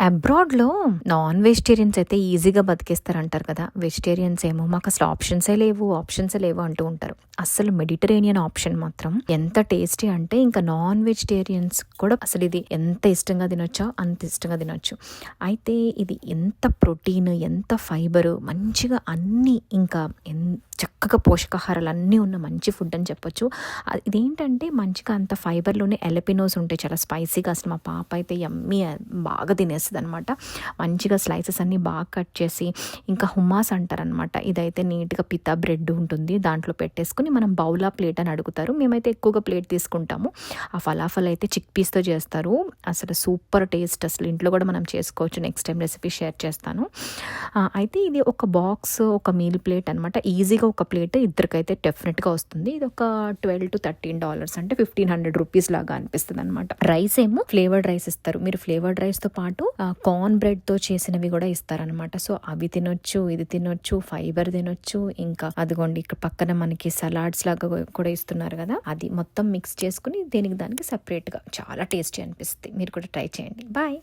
అబ్రాడ్‌లో non vegetarians అయితే ఈజీగా బతికేస్తారంటారు కదా! వెజిటేరియన్స్ ఏమో మాకు అసలు ఆప్షన్సే లేవు, ఆప్షన్సే లేవు అంటూ ఉంటారు. అసలు మెడిటరేనియన్ ఆప్షన్ మాత్రం ఎంత టేస్టీ అంటే ఇంకా నాన్ వెజిటేరియన్స్ కూడా అసలు ఇది ఎంత ఇష్టంగా తినొచ్చో అంత ఇష్టంగా తినొచ్చు. అయితే ఇది ఎంత ప్రోటీన్, ఎంత ఫైబర్ మంచిగా అన్నీ ఇంకా ఎన్ చక్కగా పోషకాహారాలు అన్నీ ఉన్న మంచి ఫుడ్ అని చెప్పొచ్చు. ఇదేంటంటే మంచిగా అంత ఫైబర్‌లోనే ఎలపినోస్ ఉంటాయి. చాలా స్పైసీగా అసలు మా పాప అయితే ఎమ్మి బాగా అనమాట మంచిగా స్లైసెస్ అన్నీ బాగా కట్ చేసి ఇంకా హుమాస్ అంటారనమాట. ఇదైతే నీట్‌గా పితా బ్రెడ్ ఉంటుంది. దాంట్లో పెట్టేసుకొని మనం బౌలా ప్లేట్ అని అడుగుతారు. మేమైతే ఎక్కువగా ప్లేట్ తీసుకుంటాము. ఆ ఫలాఫల్ అయితే చిక్ పీస్‌తో చేస్తారు. అసలు సూపర్ టేస్ట్ అసలు ఇంట్లో కూడా మనం చేసుకోవచ్చు. నెక్స్ట్ టైం రెసిపీ షేర్ చేస్తాను. అయితే ఇది ఒక బాక్స్ ఒక మీల్ ప్లేట్ అనమాట. ఈజీగా ఒక ప్లేట్ ఇద్దరికైతే డెఫినెట్గా వస్తుంది. ఇది ఒక 12-13 డాలర్స్ అంటే 1500 రూపీస్ లాగా అనిపిస్తుంది అనమాట రైస్ ఏమో ఫ్లేవర్డ్ రైస్ ఇస్తారు. మీరు ఫ్లేవర్డ్ రైస్‌తో పాటు కార్న్ బ్రెడ్‌తో చేసినవి కూడా ఇస్తారనమాట. సో, అవి తినొచ్చు, ఇది తినొచ్చు, ఫైబర్ తినొచ్చు. ఇంకా అదిగోండి ఇక్కడ పక్కన మనకి సలాడ్స్ లాగా కూడా ఇస్తున్నారు కదా! అది మొత్తం మిక్స్ చేసుకుని దేనికి దానికి సపరేట్గా చాలా టేస్టీ అనిపిస్తుంది మీరు కూడా ట్రై చేయండి. బాయ్.